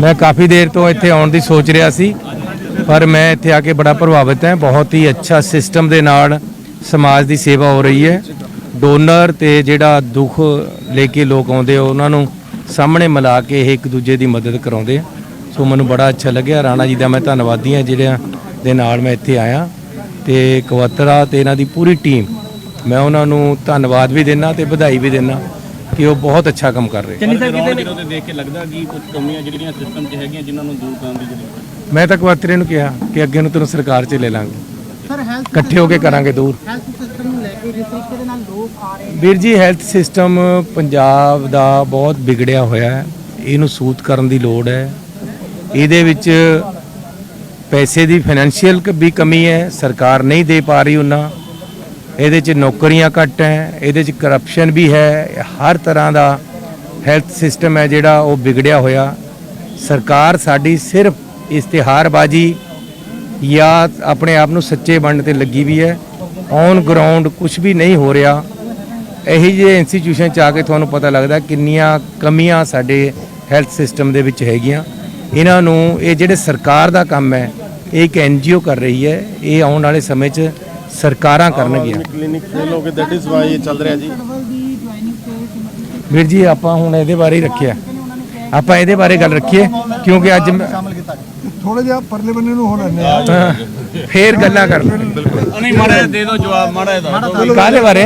ਮੈਂ ਕਾਫੀ ਦੇਰ ਤੋਂ ਇੱਥੇ ਆਉਣ ਦੀ ਸੋਚ ਰਿਹਾ ਸੀ, ਪਰ ਮੈਂ ਇੱਥੇ ਆ ਕੇ ਬੜਾ ਪ੍ਰਭਾਵਿਤ ਹਾਂ। ਬਹੁਤ ਹੀ ਅੱਛਾ ਸਿਸਟਮ ਦੇ ਨਾਲ ਸਮਾਜ ਦੀ ਸੇਵਾ ਹੋ ਰਹੀ ਹੈ। ਡੋਨਰ ਤੇ ਜਿਹੜਾ ਦੁੱਖ ਲੈ ਕੇ ਲੋਕ ਆਉਂਦੇ ਆ, ਉਹਨਾਂ ਨੂੰ ਸਾਹਮਣੇ ਮਿਲਾ ਕੇ ਇਹ ਇੱਕ ਦੂਜੇ ਦੀ ਮਦਦ ਕਰਾਉਂਦੇ ਆ। ਸੋ ਮੈਨੂੰ ਬੜਾ ਅੱਛਾ ਲੱਗਿਆ। ਰਾਣਾ ਜੀ ਦਾ ਮੈਂ ਧੰਨਵਾਦੀ ਹਾਂ, ਜਿਹੜਿਆਂ ਦੇ ਨਾਲ ਮੈਂ ਇੱਥੇ ਆਇਆ। ਤੇ ਕਵਤਰਾ ਤੇ ਇਹਨਾਂ ਦੀ ਪੂਰੀ ਟੀਮ ਮੈਂ ਉਹਨਾਂ ਨੂੰ ਧੰਨਵਾਦ ਵੀ ਦਿੰਦਾ ਤੇ ਵਧਾਈ ਵੀ ਦਿੰਦਾ ਕਿ ਉਹ ਬਹੁਤ ਅੱਛਾ ਕੰਮ ਕਰ ਰਹੇ। ਚੰਨੀ ਸਾਹਿਬ ਕਿਤੇ ਦੇਖ ਕੇ ਲੱਗਦਾ ਕਿ ਕੁਝ ਕਮੀਆਂ ਜਿਹੜੀਆਂ ਸਿਸਟਮ 'ਚ ਹੈਗੀਆਂ ਜਿਨ੍ਹਾਂ ਨੂੰ ਦੂਰ ਕਰਨ ਦੀ ਜ਼ਰੂਰਤ ਹੈ। ਮੈਂ ਤਾਂ ਕਵਤਰੇ ਨੂੰ ਕਿਹਾ ਕਿ ਅੱਗੇ ਨੂੰ ਤੈਨੂੰ ਸਰਕਾਰ 'ਚ ਲੈ ਲਾਂਗੇ। ਸਰ ਹੈਲਥ ਇਕੱਠੇ ਹੋ ਕੇ ਕਰਾਂਗੇ ਦੂਰ। ਹੈਲਥ ਸਿਸਟਮ ਨੂੰ ਲੈ ਕੇ ਜਿਸ ਤਰੀਕੇ ਦੇ ਨਾਲ ਲੋਕ ਆ ਰਹੇ ਨੇ। ਵੀਰ ਜੀ ਹੈਲਥ ਸਿਸਟਮ ਪੰਜਾਬ ਦਾ ਬਹੁਤ ਵਿਗੜਿਆ ਹੋਇਆ ਹੈ। ਇਹਨੂੰ ਸੂਤ ਕਰਨ ਦੀ ਲੋੜ ਹੈ। ਇਹਦੇ ਵਿੱਚ ਪੈਸੇ ਦੀ ਫਾਈਨੈਂਸ਼ੀਅਲ ਵੀ ਕਮੀ ਹੈ। ਸਰਕਾਰ ਨਹੀਂ ਦੇ ਪਾ ਰਹੀ ਉਹਨਾਂ। ਇਹਦੇ 'ਚ ਨੌਕਰੀਆਂ ਘੱਟ ਹੈ, ਇਹਦੇ 'ਚ ਕਰਪਸ਼ਨ ਵੀ ਹੈ, ਹਰ ਤਰ੍ਹਾਂ ਦਾ ਹੈਲਥ ਸਿਸਟਮ ਹੈ ਜਿਹੜਾ ਉਹ ਵਿਗੜਿਆ ਹੋਇਆ। ਸਰਕਾਰ ਸਾਡੀ ਸਿਰਫ ਇਸ਼ਤਿਹਾਰਬਾਜ਼ੀ ਜਾਂ ਆਪਣੇ ਆਪ ਨੂੰ ਸੱਚੇ ਬਣਨ ਤੇ ਲੱਗੀ ਵੀ ਹੈ। ਔਨ ਗਰਾਊਂਡ ਕੁਝ ਵੀ ਨਹੀਂ ਹੋ ਰਿਹਾ। ਇਹੀ ਜਿਹੇ ਇੰਸਟੀਟਿਊਸ਼ਨ ਚ ਆ ਕੇ ਤੁਹਾਨੂੰ ਪਤਾ ਲੱਗਦਾ ਕਿੰਨੀਆਂ ਕਮੀਆਂ ਸਾਡੇ ਹੈਲਥ ਸਿਸਟਮ ਦੇ ਵਿੱਚ ਹੈਗੀਆਂ। ਇਹਨਾਂ ਨੂੰ ਇਹ ਜਿਹੜੇ ਸਰਕਾਰ ਦਾ ਕੰਮ ਹੈ, ਇਹ ਇੱਕ ਐਨਜੀਓ ਕਰ ਰਹੀ ਹੈ, ਇਹ ਆਉਣ ਵਾਲੇ ਸਮੇਂ 'ਚ ਸਰਕਾਰਾਂ ਕਰਨਗੀਆਂ। ਕਲੀਨਿਕ ਫੇਲ ਹੋ ਕੇ ਦੈਟ ਇਜ਼ ਵਾਈ ਇਹ ਚੱਲ ਰਿਹਾ ਜੀ। ਦੀ ਵੀਰ ਜੀ ਆਪਾਂ ਹੁਣ ਇਹਦੇ ਬਾਰੇ ਹੀ ਰੱਖਿਆ। ਆਪਾਂ ਇਹਦੇ ਬਾਰੇ ਗੱਲ ਰੱਖੀਏ ਕਿਉਂਕਿ ਅੱਜ ਥੋੜਾ ਜਿਹਾ ਪਰਲੇ ਬੰਨੇ ਨੂੰ ਹੋ ਲੈਣੇ ਹਾਂ, ਫੇਰ ਗੱਲਾਂ ਕਰ ਨਹੀਂ ਮਾੜਾ ਦੇ ਦਿਓ ਜਵਾਬ ਮਾੜਾ ਦਿਓ। ਕਾਹਦੇ ਬਾਰੇ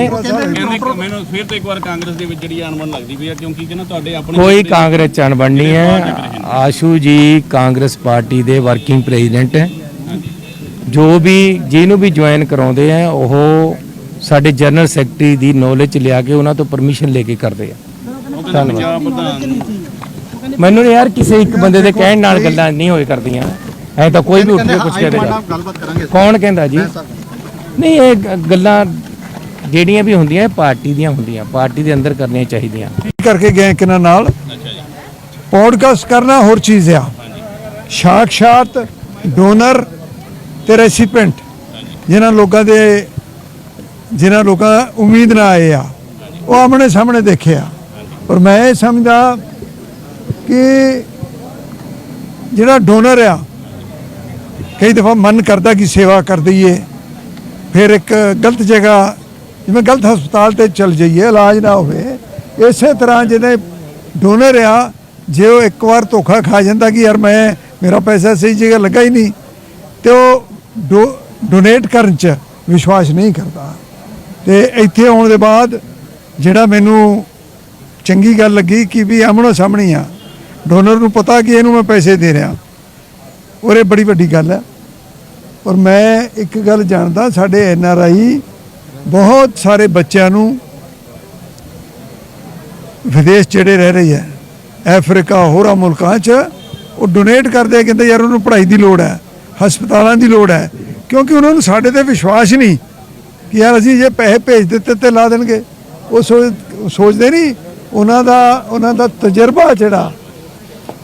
ਮੈਨੂੰ ਫਿਰ ਤੋਂ ਇੱਕ ਵਾਰ ਕਾਂਗਰਸ ਦੇ ਵਿੱਚ ਜਿਹੜੀ ਅਣਬਣ ਲੱਗਦੀ ਪਈ ਹੈ ਕਿਉਂਕਿ ਕਿ ਨਾ ਤੁਹਾਡੇ ਆਪਣੇ ਕੋਈ ਕਾਂਗਰਸ ਚ ਅਣਬਣਨੀ ਹੈ। ਆਸ਼ੂ ਜੀ ਕਾਂਗਰਸ ਪਾਰਟੀ ਦੇ ਵਰਕਿੰਗ ਪ੍ਰੈਜ਼ੀਡੈਂਟ ਹੈ। ਜੋ ਵੀ ਜਿਹਨੂੰ ਵੀ ਜੁਆਇਨ ਕਰਾਉਂਦੇ ਆ ਉਹ ਸਾਡੇ ਜਨਰਲ ਸੈਕਟਰੀ ਦੀ ਨੌਲੇਜ ਚ ਲਿਆ ਕੇ ਉਹਨਾਂ ਤੋਂ ਪਰਮਿਸ਼ਨ ਲੈ ਕੇ ਕਰਦੇ ਆ। ਮੈਨੂੰ ਯਾਰ ਕਿਸੇ ਇੱਕ ਬੰਦੇ ਦੇ ਕਹਿਣ ਨਾਲ ਗੱਲਾਂ ਨਹੀਂ ਹੋਏ ਕਰਦੀਆਂ। ਐ ਤਾਂ ਕੋਈ ਵੀ ਉੱਠ ਕੇ ਕੁਝ ਕਹਿ ਦੇਗਾ ਗੱਲਬਾਤ ਕਰਾਂਗੇ ਕੌਣ ਕਹਿੰਦਾ ਜੀ? ਨਹੀਂ ਇਹ ਗੱਲਾਂ ਜਿਹੜੀਆਂ ਵੀ ਹੁੰਦੀਆਂ ਪਾਰਟੀ ਦੀਆਂ ਹੁੰਦੀਆਂ। ਪਾਰਟੀ ਦੇ ਅੰਦਰ ਕਰਨੀਆਂ ਚਾਹੀਦੀਆਂ। ਕਰਕੇ ਗਏ ਕਿਨਾਂ ਨਾਲ। ਪੋਡਕਾਸਟ ਕਰਨਾ ਹੋਰ ਚੀਜ਼ ਆ। ਸਾਖਸ਼ਾਤ ਡੋਨਰ ਤੇ ਰੈਸੀਪੈਂਟ ਜਿਨ੍ਹਾਂ ਲੋਕਾਂ ਦੇ, ਜਿਨ੍ਹਾਂ ਲੋਕਾਂ ਉਮੀਦ ਨਾ ਆਏ ਆ, ਉਹ ਆਮਣੇ ਸਾਹਮਣੇ ਦੇਖਿਆ। ਪਰ ਮੈਂ ਇਹ ਸਮਝਦਾ ਕਿ ਜਿਹੜਾ ਡੋਨਰ ਆ, ਕਈ ਦਫਾ ਮਨ ਕਰਦਾ ਕਿ ਸੇਵਾ ਕਰ ਦਈਏ, ਫਿਰ ਇੱਕ ਗਲਤ ਜਗ੍ਹਾ, ਜਿਵੇਂ ਗਲਤ ਹਸਪਤਾਲ ਤੇ ਚਲ ਜਾਈਏ, ਇਲਾਜ ਨਾ ਹੋਵੇ, ਇਸੇ ਤਰ੍ਹਾਂ ਜਿਹਦੇ ਡੋਨਰ ਆ, ਜੇ ਉਹ ਇੱਕ ਵਾਰ ਧੋਖਾ ਖਾ ਜਾਂਦਾ ਕਿ ਯਾਰ ਮੈਂ, ਮੇਰਾ ਪੈਸਾ ਸਹੀ ਜਗ੍ਹਾ ਲੱਗਾ ਹੀ ਨਹੀਂ, ਤੇ ਉਹ ਡੋਨੇਟ ਕਰਨ ਚ ਵਿਸ਼ਵਾਸ ਨਹੀਂ ਕਰਦਾ। ਤੇ ਇੱਥੇ ਆਉਣ ਦੇ ਬਾਅਦ ਜਿਹੜਾ ਮੈਨੂੰ ਚੰਗੀ ਗੱਲ ਲੱਗੀ ਕਿ ਵੀ ਆਮਣੋ ਸਾਹਮਣੇ ਆ ਡੋਨਰ ਨੂੰ ਪਤਾ ਕਿ ਇਹਨੂੰ ਮੈਂ ਪੈਸੇ ਦੇ ਰਿਹਾ। ਔਰ ਇਹ ਬੜੀ ਵੱਡੀ ਗੱਲ ਹੈ ਔਰ ਮੈਂ ਇੱਕ ਗੱਲ ਜਾਣਦਾ, ਸਾਡੇ ਐਨ ਆਰ ਆਈ ਬਹੁਤ ਸਾਰੇ ਬੱਚਿਆਂ ਨੂੰ ਵਿਦੇਸ਼ ਜਿਹੜੇ ਰਹਿ ਰਹੇ ਹੈ ਅਫਰੀਕਾ ਹੋਰਾਂ ਮੁਲਕਾਂ 'ਚ ਉਹ ਡੋਨੇਟ ਕਰਦੇ ਕਹਿੰਦੇ ਯਾਰ ਉਹਨੂੰ ਪੜ੍ਹਾਈ ਦੀ ਲੋੜ ਹੈ। ਹਸਪਤਾਲਾਂ ਦੀ ਲੋੜ ਹੈ, ਕਿਉਂਕਿ ਉਹਨਾਂ ਨੂੰ ਸਾਡੇ ਤੇ ਵਿਸ਼ਵਾਸ ਨਹੀਂ ਕਿ ਯਾਰ ਅਸੀਂ ਜੇ ਪੈਸੇ ਭੇਜ ਦਿੱਤੇ ਤੇ ਲਾ ਦੇਣਗੇ। ਉਹ ਸੋਚ- ਉਹ ਸੋਚਦੇ ਨਹੀਂ, ਉਹਨਾਂ ਦਾ ਉਹਨਾਂ ਦਾ ਤਜਰਬਾ ਜਿਹੜਾ,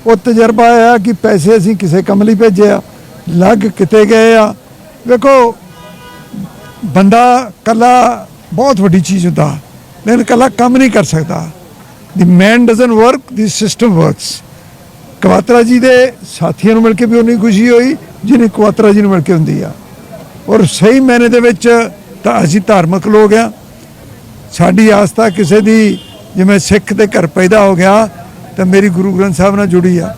ਉਹ ਤਜਰਬਾ ਆ ਕਿ ਪੈਸੇ ਅਸੀਂ ਕਿਸੇ ਕੰਮ ਲਈ ਭੇਜੇ ਆ, ਲੱਗ ਕਿਤੇ ਗਏ ਆ। ਵੇਖੋ, ਬੰਦਾ ਕੱਲਾ ਬਹੁਤ ਵੱਡੀ ਚੀਜ਼ ਹੁੰਦਾ, ਲੇਕਿਨ ਕੱਲਾ ਕੰਮ ਨਹੀਂ ਕਰ ਸਕਦਾ। The man doesn't work the system works Kwatra ji ਦੇ ਸਾਥੀਆਂ ਨੂੰ ਮਿਲ ਕੇ ਵੀ ਉਨੀ ਖੁਸ਼ੀ ਹੋਈ ਜਿਹਨੇ ਕੁਆਤਰਾ ਜੀ ਨੂੰ ਮਿਲ ਕੇ ਹੁੰਦੀ ਆ। ਔਰ ਸਹੀ ਮੈਨੇ ਦੇ ਵਿੱਚ ਤਾਂ ਅਸੀਂ ਧਾਰਮਿਕ ਲੋਕ ਆ। ਸਾਡੀ ਆਸਥਾ ਕਿਸੇ ਦੀ, ਜਿਵੇਂ ਸਿੱਖ ਦੇ ਘਰ ਪੈਦਾ ਹੋ ਗਿਆ, ਤਾਂ ਮੇਰੀ ਗੁਰੂ ਗ੍ਰੰਥ ਸਾਹਿਬ ਨਾਲ ਜੁੜੀ ਆ।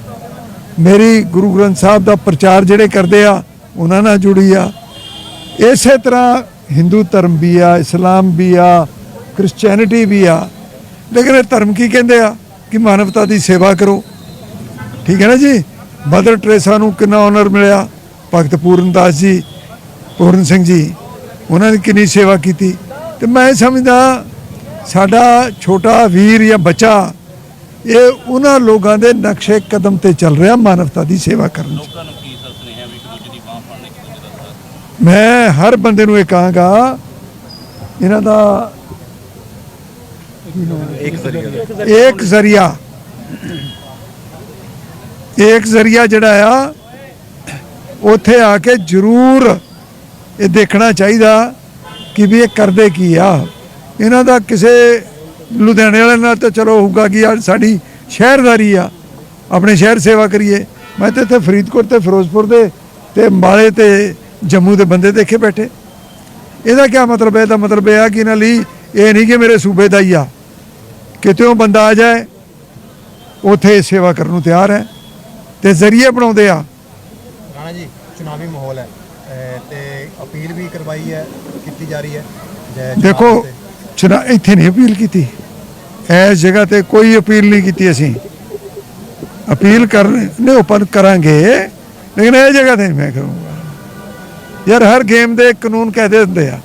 ਮੇਰੀ ਗੁਰੂ ਗ੍ਰੰਥ ਸਾਹਿਬ ਦਾ ਪ੍ਰਚਾਰ ਜਿਹੜੇ ਕਰਦੇ ਆ, ਉਹਨਾਂ ਨਾਲ ਜੁੜੀ ਆ। ਇਸੇ ਤਰ੍ਹਾਂ ਹਿੰਦੂ ਧਰਮ ਵੀ ਆ, ਇਸਲਾਮ ਵੀ ਆ ਕ੍ਰਿਸਚੀਅਨਿਟੀ ਵੀ ਆ। ਲੇਕਿਨ ਇਹ ਧਰਮ ਕੀ ਕਹਿੰਦੇ ਆ? ਕਿ ਮਾਨਵਤਾ ਦੀ ਸੇਵਾ ਕਰੋ। ਠੀਕ ਹੈ ਨਾ ਜੀ? ਮਦਰ ਟਰੇਸਾ ਨੂੰ ਕਿੰਨਾ ਆਨਰ ਮਿਲਿਆ? ਭਗਤ ਪੂਰਨਦਾਸ ਜੀ ਪੂਰਨ ਸਿੰਘ ਜੀ ਉਹਨਾਂ ਨੇ ਕਿੰਨੀ ਸੇਵਾ ਕੀਤੀ। ਤੇ ਮੈਂ ਸਮਝਦਾ ਸਾਡਾ ਛੋਟਾ ਵੀਰ ਜਾਂ ਬੱਚਾ ਇਹ ਉਹਨਾਂ ਲੋਕਾਂ ਦੇ ਨਕਸ਼ੇ ਕਦਮ ਤੇ ਚੱਲ ਰਿਹਾ ਮਾਨਵਤਾ ਦੀ ਸੇਵਾ ਕਰਨ ਚ। ਲੋਕਾਂ ਨੂੰ ਕੀ ਸਰ ਸੁਨੇਹਾ ਵੀ ਇੱਕ ਦੂਜੇ ਦੀ ਬਾਹ ਫੜਨ ਇੱਕ ਦੂਜੇ ਦਾ ਸਾਥ ਮੈਂ ਹਰ ਬੰਦੇ ਨੂੰ ਇਹ ਕਹਾਂਗਾ ਇਹਨਾਂ ਦਾ ਇੱਕ ਜ਼ਰੀਆ। ਇੱਕ ਜ਼ਰੀਆ। ਇੱਕ ਜ਼ਰੀਆ ਜਿਹੜਾ ਆ ਉੱਥੇ ਆ ਕੇ ਜ਼ਰੂਰ ਇਹ ਦੇਖਣਾ ਚਾਹੀਦਾ ਕਿ ਵੀ ਇਹ ਕਰਦੇ ਕੀ ਆ। ਇਹਨਾਂ ਦਾ ਕਿਸੇ ਲੁਧਿਆਣੇ ਵਾਲੇ ਨਾਲ ਤਾਂ ਚਲੋ ਹੋਊਗਾ ਕਿ ਯਾਰ ਸਾਡੀ ਸ਼ਹਿਰਦਾਰੀ ਆ, ਆਪਣੇ ਸ਼ਹਿਰ ਸੇਵਾ ਕਰੀਏ। ਮੈਂ ਤਾਂ ਇੱਥੇ ਫਰੀਦਕੋਟ ਤੇ ਫਿਰੋਜ਼ਪੁਰ ਦੇ ਤੇ ਮਾਲੇ ਤੇ ਜੰਮੂ ਦੇ ਬੰਦੇ ਦੇਖੇ ਬੈਠੇ। ਇਹਦਾ ਕੀ ਮਤਲਬ ਹੈ? ਇਹਦਾ ਮਤਲਬ ਇਹ ਆ ਕਿ ਇਹਨਾਂ ਲਈ ਇਹ ਨਹੀਂ ਕਿ ਮੇਰੇ ਸੂਬੇ ਦਾ ਹੀ ਆ। ਕਿਤੇੋਂ ਬੰਦਾ ਆ ਜਾਏ, ਉਥੇ ਸੇਵਾ ਕਰਨ ਨੂੰ ਤਿਆਰ ਹੈ ਤੇ ਜ਼ਰੀਏ ਬਣਾਉਂਦੇ ਆ। ਚੁਣਾਵੀ ਮਾਹੌਲ ਹੈ ਤੇ ਅਪੀਲ ਵੀ ਕਰਵਾਈ ਹੈ ਕੀਤੀ ਜਾ ਰਹੀ ਹੈ। ਦੇਖੋ। ਚੁਣਾ ਇੱਥੇ ਨਹੀਂ ਅਪੀਲ ਕੀਤੀ। ਇਸ ਜਗ੍ਹਾ ਤੇ ਕੋਈ ਅਪੀਲ ਨਹੀਂ ਕੀਤੀ ਅਸੀਂ। ਅਪੀਲ ਕਰ ਨਹੀਂ ਓਪਨ ਕਰਾਂਗੇ ਲੇਕਿਨ ਇਹ ਜਗ੍ਹਾ ਤੇ ਮੈਂ ਕਰੂੰਗਾ। ਯਾਰ ਹਰ ਗੇਮ ਦੇ ਕਾਨੂੰਨ ਕਹਦੇ ਹੁੰਦੇ ਆ।